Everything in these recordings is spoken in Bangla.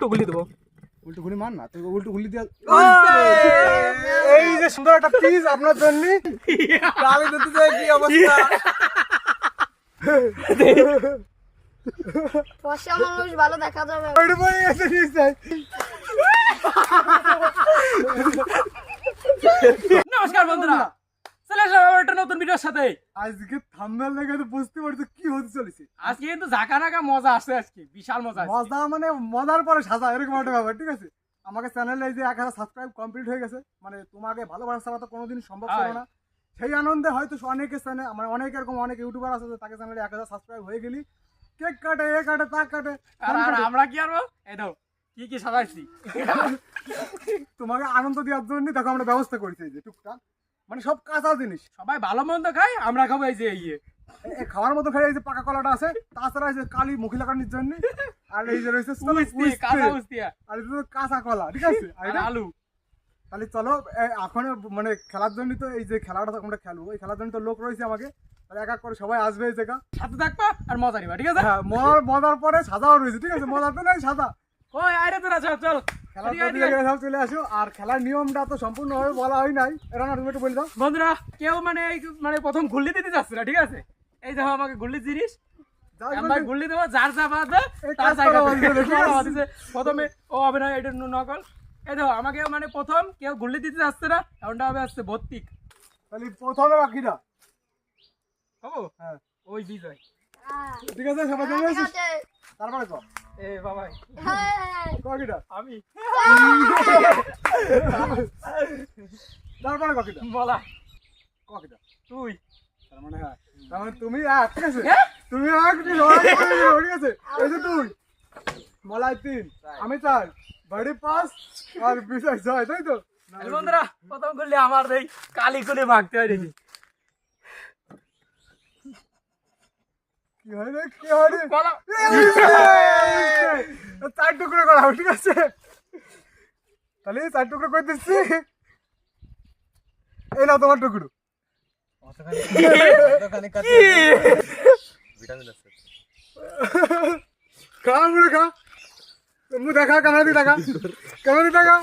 উল্টো গুলি দেবো। উল্টো গুলি মার না তুই উল্টো গুলি দিয়ে এই যে সুন্দর একটা পিস আপনার জন্য। আমি দিতে চাই কি অবস্থা। ফর্সা মানুষ ভালো দেখা যাবে। ওইটা পরে গেছে নিশ্চয়। নমস্কার বন্ধুরা। চলে আসলাম আবার একটা নতুন ভিডিওর সাথে। আজকে থাম্বনেল দেখে তো বুঝতে পারছ কি হতে চলেছে। আজকে কিন্তু ঝাঁকা মজা আসছে আজকে বিশাল মজা মজা মানে মজার পরে সাজা এরকম একটা ব্যাপার ঠিক আছে? আমাকে চ্যানেলে যে এক হাজার সাবস্ক্রাইব কমপ্লিট হয়ে গেছে মানে তোমাকে ভালোবাসা ছাড়া তো কোনোদিন সম্ভব ছিল না। সেই আনন্দে হয়তো অনেকে চ্যানেল মানে অনেক এরকম অনেক ইউটিউবার আছে তাকে চ্যানেলে এক হাজার সাবস্ক্রাইব হয়ে গেলি। কেক কাটে এ কাটে তা কাটে আর আর আমরা কি এই দাও কি কি সাজাইছি? তোমাকে আনন্দ দেওয়ার জন্য দেখো আমরা ব্যবস্থা করেছি যে টুকটাক। মানে সব কাঁচা জিনিস। সবাই ভালো মন্দ খাই আমরা খাব এই যে ইয়ে। এ- এ খাওয়ার মতো খাই এই যে পাকা কলাটা আছে তাছাড়া এই যে কালি মুখি লাগানোর জন্য আর এই যে রয়েছে আর এই কাঁচা কলা ঠিক আছে? আলু। তাহলে চলো এখন মানে খেলার জন্য তো এই যে খেলাটা আমরা খেলব এই খেলার জন্য তো লোক রয়েছে আমাকে। তাহলে এক এক করে সবাই আসবে এই জায়গা। সাথে থাকবা আর মজা নিবা ঠিক আছে? হ্যাঁ মজার পরে সাজাও রয়েছে ঠিক আছে? মজার তো নাই সাজা। ওই আরে তোরা চল। চল চলে আসো আর খেলার নিয়মটা তো সম্পূর্ণভাবে বলা হয় নাই। এটা তুমি একটু বলে দাও। বন্ধুরা কেউ মানে মানে প্রথম গুল্লি দিতে যাচ্ছে না ঠিক আছে? এই দেখো আমাকে জিনিস। দেবো যার যা বাদ তার জায়গা। প্রথমে ও হবে না এটা নকল। এই দেখো আমাকে মানে প্রথম কেউ গুল্লি দিতে যাচ্ছে না এমনটা হবে আসছে ভর্তিক তাহলে প্রথমে বাকিটা। হব? হ্যাঁ। ওই বিজয়। ঠিক আছে সবাই ঠিক জমে আছিস তারপরে ক এ বাবাই। হ্যাঁ, বাকিটা আমি? তারপরে বাকিটা বলা। বাকিটা তুই। তার মানে হ্যাঁ। তার মানে তুমি এক ঠিক আছে। হ্যাঁ? তুমি করে দিও, ঠিক আছে? এই যে তুই। মলাই তিন। আমি চার বাড়ি পাঁচ আর বিশাল ছয় তাই তো? এই বন্ধুরা প্রথম গুল্লি আমার দেই। কালি কুলি মাখতে হয় দেখি কি হয় রে কি হয় রে বলা এই, চার টুকরো করা ঠিক আছে? তাহলে চার টুকরো করে দিচ্ছি? এই নাও তোমার টুকরো। খা মুড়ে খা। মুখ দেখা ক্যামেরা দিয়ে দেখা ক্যামেরা দিয়ে দেখা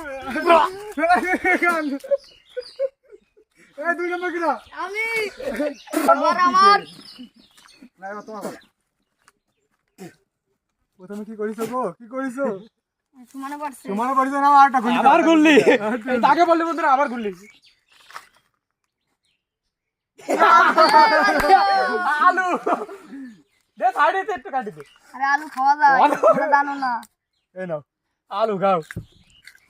এই দুই নম্বর কিনা আমি আমার। না এবার তোমার প্রথমে কি করিস গো? কি করিস সমানে পারছে তোমার করিস না আর একটা গুলি? আবার গুল্লি তাকে বললি বন্ধুরা আবার আলু। দে সাইডে একটু কাটি দে। আরে আলু খাওয়া যায়। জানো না। এই নাও আলু খাও।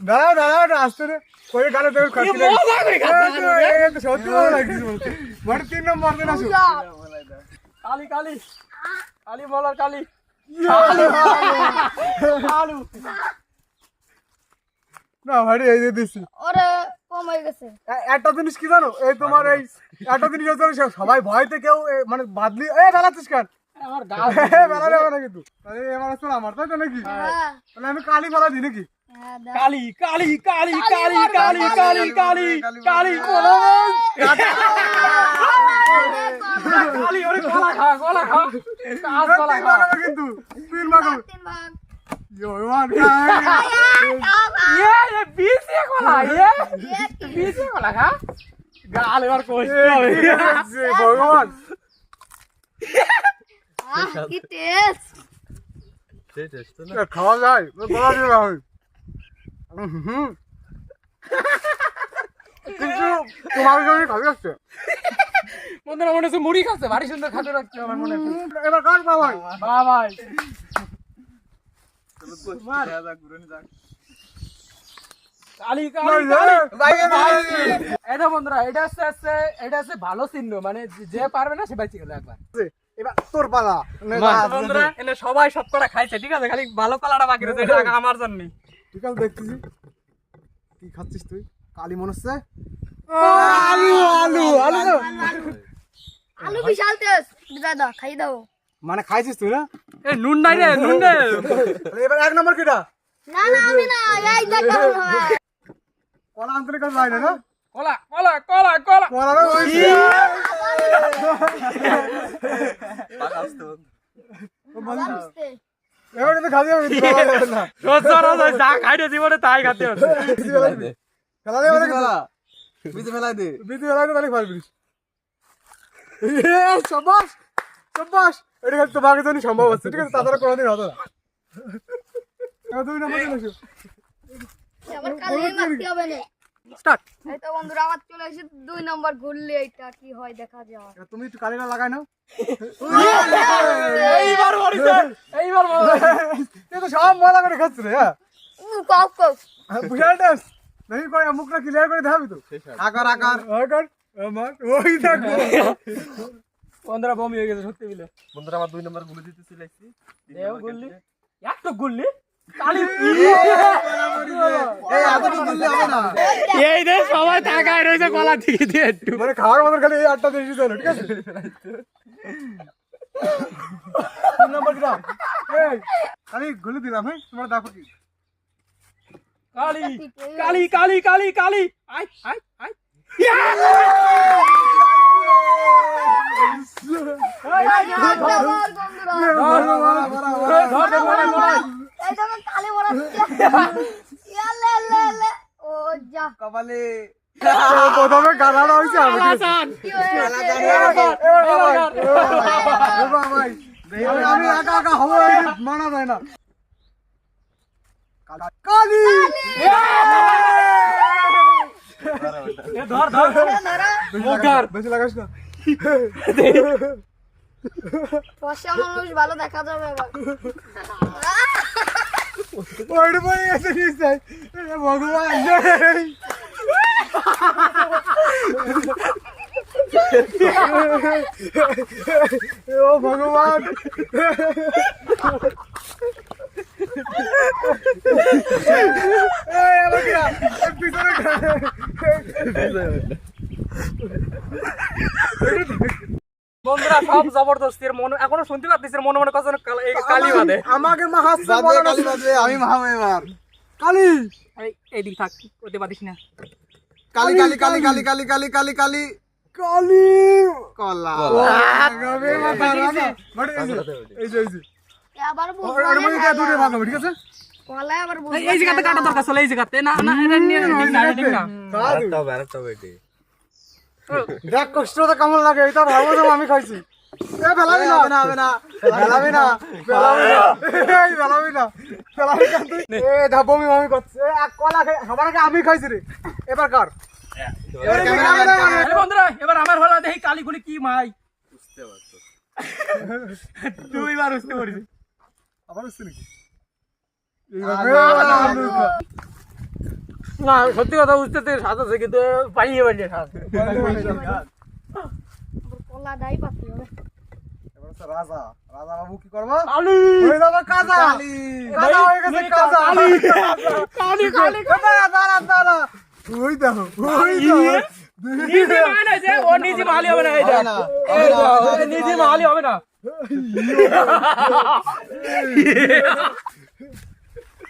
দাঁড়াও দাঁড়াও আসতে রে করে গালে খাচ্ছে সত্যি ভালো লাগছে বলতে। মানে তিন নম্বর দিন আসো। কালি কালি। কালি বলার কালি। আলু না ভাই এই যে দিছি। ওরে কম হয়ে গেছে। একটা জিনিস কি জানো? এই তোমার এই একটা জিনিস হচ্ছে সবাই ভয়তে কেউ এ, মানে বাদলি এ বেলাচ্ছিস কেন? আমার গা বেলা যাবে না কিন্তু। তাহলে এবার আমার তাই তো নাকি? হ্যাঁ। তাহলে আমি কালি ফেলা দিই নাকি। কালি কালি কালি কালি কালি কালি কালি কালি কালি ওরে কলা খা কলা খা কাজ কলা খা কিন্তু তিন ভাগ হবে তিন ভাগ ইয়ো, মান খাই। ইয়ে এ কলা ইয়ে বিসে কলা খা গাল এবার কষ্ট হবে ভগবান আহ, কি টেস্ট এ, খাওয়া যায় বলা যাবে না হয় কিন্তু তোমার জন্য খাবি আসছে বন্ধুরা মনে হচ্ছে মুড়ি খাচ্ছে ভারী সুন্দর খাতে রাখছে আমার মনে হচ্ছে। এবার কার বাবাই। বাবাই। কালি কালি কালি এটা বন্ধুরা এটা হচ্ছে হচ্ছে এটা হচ্ছে ভালো চিহ্ন মানে যে পারবে না সে গেল একবার। এবার তোর পালা। বন্ধুরা এনে সবাই সব কটা খাইছে ঠিক আছে? খালি ভালো কালারটা বাকি রয়েছে আমার জন্য। ঠিক আছে দেখতেছি। কি খাচ্ছিস তুই? কালি মনে হচ্ছে। আলু আলু আলু। তো। আলু বিশাল টেস্ট। দাদা খাই দাও। মানে খাইছিস তুই না? এ নুন নাই রে নুন রে। এবার এক নম্বর কিটা? না না আমি না এই দেখ কেমন হয়। কলা আন্তরিক কাজ হয় না? না কলা কলা কলা। কলা কলারও হয়েছে। ও বন্ধু, আবার মিশতে। এবার কিন্তু খালি হবে খেলা রোজ রোজ যা খাইতে জীবনে তাই খাতে বিসি ফেলাই দে। খেলা কিন্তু। ফেলাই দে। বিসি ফেলাই দে, তাহলে পারবি। এ, সাবাস সাবাস এটা কিন্তু তোমাকে জন্য সম্ভব হচ্ছে ঠিক আছে? তাছাড়া কোনোদিন হতো না। আমার কালি মারতে হবে না। স্টার্ট। এই তো বন্ধুরা আমার চলে এসে দুই নম্বর ঘুরলে এটা কি হয় দেখা যাক। এবার তুমি একটু কালিটা লাগাই নাও। এইবার মরিছে এইবার মরিছে। এ তো সব মজা করে খাচ্ছে রে হ্যাঁ। কাউ বুঝাল টেস্ট नहीं করে মুখটা ক্লিয়ার করে দেখাবি তো? আকার আকার। আকার আমার ওই দেখো। বন্ধুরা বমি হয়ে গেছে সত্যি মিলে বন্ধুরা আমার দুই নম্বর গুলি দিতে চলেছি। দেও গুল্লি একটু গুল্লি। কালি এই এতটুকু গুলি এই দে সবাই তাকায় রয়েছে গলা দিকে দিয়ে একটু মানে খাওয়ার মতন খালি এই আটটা দিয়ে দিতে ঠিক আছে তিন নম্বর দিলাম খালি গুলি দিলাম হ্যাঁ তোমরা দেখো কি কালি কালি কালি কালি কালি আই আই আই ধর ধর ধর মলাই মলাই প্রথমে গালানো হয়েছে আমি একা একা হব মানা যায় না। ভালো দেখা যাবে What bana yatırıyor sen. Bakın lan. Yo bakın God! Ay bak বন্ধুরা সব জবরদস্তির মনে এখনও শুনতে পাচ্ছিস মনে মনে কজন কালি বাদে। আমাকে মা হাসছে বাদে কালি বাদে আমি এবার কালি! এইদিকে থাক ওতে বাদিস না। কালি কালি কালি কালি কালি। কালি কালি কালি কালি। কলা! লাগাবে মাথা রাখা বাড়ি এই যে এই যে। আবার ওর ওর মধ্যে দিয়ে দূরে ভাগাবে ঠিক আছে? কলায় আবার বুঝব এই জায়গাতে কাটা দরকার চলে এই জায়গাতে না না এটা নিয়ে ঠিক না দেখ কষ্টটা কেমন লাগে এটা ভাবো তো আমি খাইছি। এ ফেলাবি না। হবে না না ফেলাবি না। ফেলাবি না এই ফেলাবি না। ফেলাবি না এ ধাবমি মামি করছে। এক কলা খাই সবার আগে আমি খাইছি রে। এবার কার। এবার ক্যামেরা আরে বন্ধুরা এবার আমার হলো দেখি কালিগুলি কি মাই। দুইবার বুঝতে পারছি। আবার হচ্ছে নাকি? না সত্যি কথা বুঝতে তো স্বাদ আছে কিন্তু পাইয়ে পাইয়ে স্বাদ। কলা দাই পাতি হবে। এবার হচ্ছে রাজা। রাজা বাবু কি করব? কালি। হয়ে যাবে কাজা। কালি। কাজা হয়ে গেছে কাজা। কালি কালি কালি দাঁড়া দাঁড়া দাঁড়া। ওই দেখো ওই দেখো। মানে যে ও মালি হবে না নিজে মালি হবে না।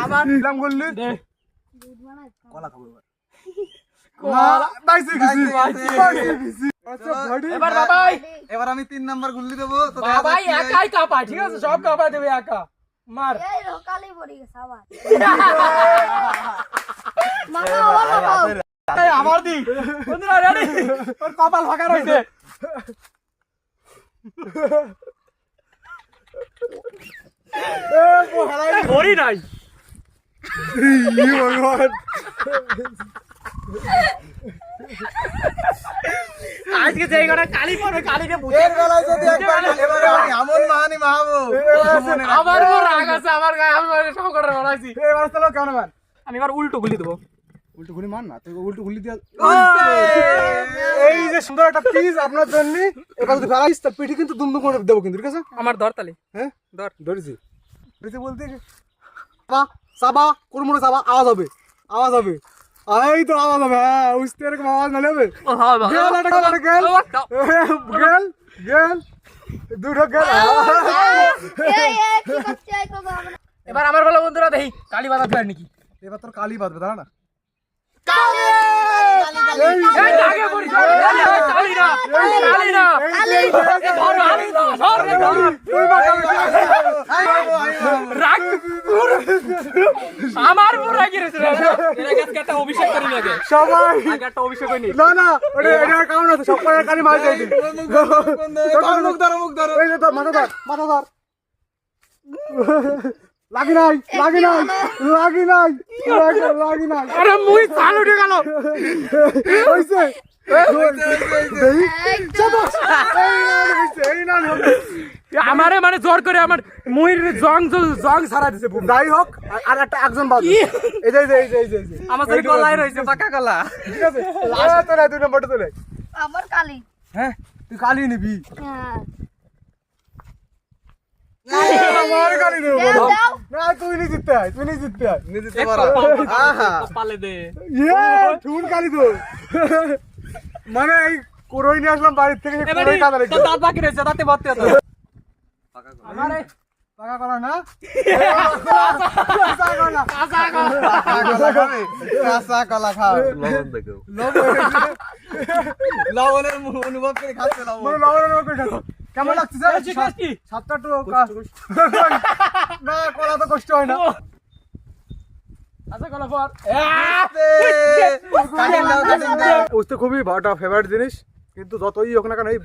আবার দিলাম করলি? কলা খাব এবার। আমি তিন নাম্বার গুল্লি দেবো বাবাই একাই কাপা ঠিক আছে? সব কাপা দেবে একা। আমার দি। বন্ধুরা রেডি ওর কপাল ফাঁকা রয়েছে। নাই। আজকে যে কটা কালি পড়বে কালিকে বুঝে বেলায় যদি একবার এবারে আমি এমন মাহানি মাহাবো। রাখবে। আমার রাগ আছে আমার গায়ে আমি সব কটা বানাইছি। কেমন মান আমি এবার উল্টো গুলি দেবো। উল্টো গুলি মার না তুই উল্টো গুলি দিয়া এই যে সুন্দর একটা পিস আপনার জন্য। এবার যদি ফেলাইস তার পিঠে কিন্তু দুম দুম করে দেবো কিন্তু ঠিক আছে? আমার ধর তালি হ্যাঁ? ধর। ধরেছি। ধরেছি বলতে চাবা চাবা কোরমুড়ে চাবা আওয়াজ হবে। আওয়াজ হবে। এই তো আওয়াজ হবে হ্যাঁ উঠতে এরকম আওয়াজ না নেবে? গেল একটা গেল। গেল গেল। দুটো গেল। এবার আমার বলো বন্ধুরা দেখি কালী বাজার নাকি? এবার তোর কালি বাঁধবে দাঁড়া না এই আগে পড়িস এই, এই, কালী না এই, কালী না এই, ধর, কালী না, ধর, ধর। রাগ আমার উপর রাগি রয়েছে রে। এর আগে আজকে একটা অভিষেক করি নাকি সবাই একটা অভিষেক হয়নি না না ওটা এটার কারণ আছে সব কয়েক কালি মার যাইতে মুখ ধরো মুখ ধরো মাথা ধর মাথা ধর লাগি নাই লাগি নাই লাগি নাই লাগি- লাগি নাই। আরে মুই চাল উঠে গেল। হইছে আমারে মানে জোর করে আমার মুই জং জং সারা দিছে যাই হোক আর- একটা একজন বাদ এই যে এই যে এই যে এই যে, এই যে। আমার সাথে গলায় রয়েছে পাকা গলা। ঠিক আছে। লাস্ট তোরা দুই নম্বরটা তোলে আমার কালি। হ্যাঁ তুই কালি নিবি। হ্যাঁ। আমার কালি নেব। দাও দাও তুই নি জিততে আয় তুই নি জিততে আয়। নিজে তো পারা। আহা। পালে দে। ইয়ে ঠুন কালি তো মানে এই কোরই নিয়ে আসলাম বাড়ির থেকে কোরই কাদা রেখে দাঁত বাকি রয়েছে দাঁতে ভর্তি হতো আমারে টাকা করা না? টাকা করা না কাঁচা কলা কাঁচা কলা। খাও। লবণের অনুভব করে খাচ্ছে লবণ। মানে লবণের মতো খাও। কেমন লাগছে স্যার? সাতটা না কলা তো কষ্ট হয় না খুবই ভাটা ফেভারিট জিনিস কিন্তু যতই হোক না কেন এই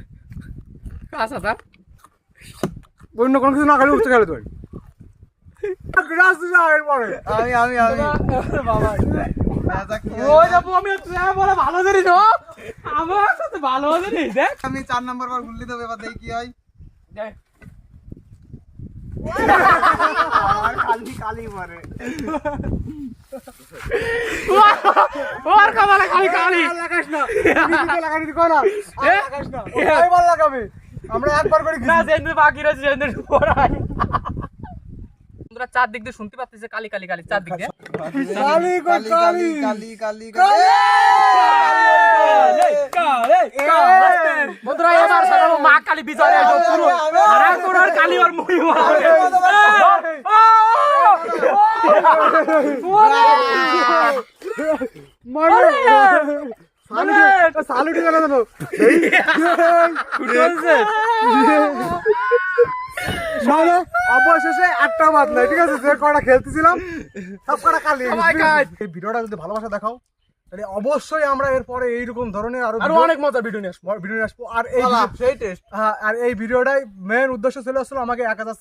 কাঁচা দা অন্য কোনো কিছু না খেলে তুই আমি আমি আমি বাবা ভালো জানিস আমার সাথে ভালো জানিস দেখ আমি চার নম্বর বার গুল্লি দেবো এবার দেখি কি হয় দেখ। আমার কালি কালি মারে ওর কপালে খালি খালি লাগাস না লাগানি কই না লাগাস না ওই লাগাবে আমরা একবার করে না বাকি রয়েছে সেদিন পড়াই তোমরা চার দিক দিয়ে শুনতে পাচ্ছিস কালি কালি কালি চার দিক দিয়ে কালি কালি কালি কালি কালি কালী বিজয় একদম পুরো হারা করার কালী আর মুই মানে সালুটি কেন মানে অবশেষে একটা বাদ নাই ঠিক আছে যে কটা খেলতেছিলাম সব কটা কালি ভিডিওটা যদি ভালোবাসা দেখাও তাহলে অবশ্যই আমরা এরপরে এইরকম ধরনের আরও আরও অনেক মজা ভিডিও নিয়ে আসব। ভিডিও নিয়ে আসব। আর এই সেই টেস্ট হ্যাঁ, আর এই ভিডিওটাই মেন উদ্দেশ্য ছিল আসলে আমাকে এক হাজার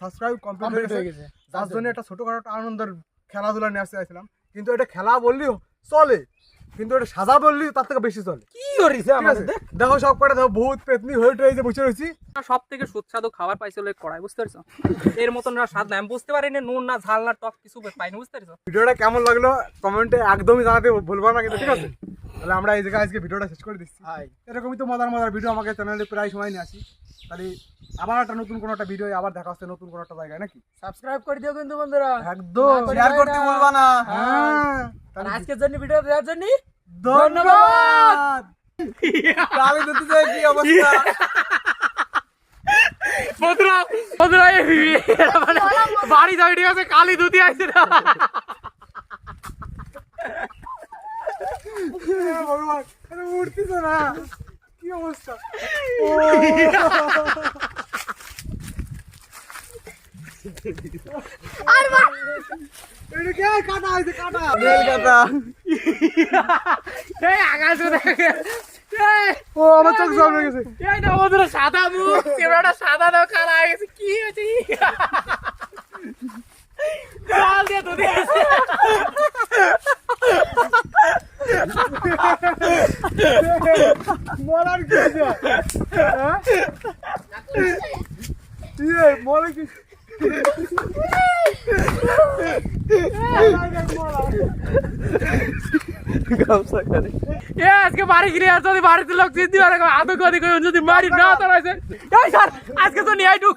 সাবস্ক্রাইব কমপ্লিট হয়ে গেছে। গেছে। যার জন্য। একটা ছোটখাটো আনন্দের খেলাধুলা নিয়ে আসতে চাইছিলাম। কিন্তু এটা খেলা বললেও চলে। কিন্তু এটা সাজা বললি তার থেকে বেশি চলে। কি করিছে আমাদের দেখ দেখো সব কটা দেখো ভূত পেতনি হয়ে টয়ে যে বসে রয়েছি। সব থেকে সুস্বাদু খাবার পাইছিল এই কড়াই বুঝতে পারছ? এর মতন না স্বাদ না আমি বুঝতে পারিনি নুন না ঝাল না টক কিছু পাইনি বুঝতে পারছ? ভিডিওটা কেমন লাগল? কমেন্টে একদমই জানাতে ভুলবা না কিন্তু ঠিক আছে? তাহলে আমরা এই জায়গায় আজকে ভিডিওটা শেষ করে দিচ্ছি। এরকমই তো মজার মজার ভিডিও আমাকে চ্যানেলে প্রায় সময় নিয়ে আসি। তাহলে আবার একটা নতুন কোনো একটা ভিডিও আবার দেখা হচ্ছে নতুন কোনো একটা জায়গায় নাকি? সাবস্ক্রাইব করে দিও কিন্তু বন্ধুরা। একদম। শেয়ার করতে বলবা না। হ্যাঁ। আর আজকের জন্য ভিডিও দেওয়ার জন্য ধন্যবাদ! কালি দুটি যে কি অবস্থা? বন্ধুরা বন্ধুরা এই মানে বাড়ি যাই ঠিক আছে কালি দুতি আইছে না। ভগবান। উঠতেছে না। কি অবস্থা? আর এটা কে? কাটা হয়েছে কাটা। রেল কাটা। এই আকাশে ও আমার চোখ জল হয়ে গেছে। এই না বন্ধুরা সাদা মুখ। চেহারাটা সাদা দাও কালা হয়ে গেছে। কি হয়েছে? দিয়ে দুধে মরার কি হ্যাঁ? ইয়ে মরে কি? আজকে বাড়ি গিয়ে যদি বাড়িতে লোক কদি কই যদি মারি না তারাইছে আজকে তো নিয়ে টাটা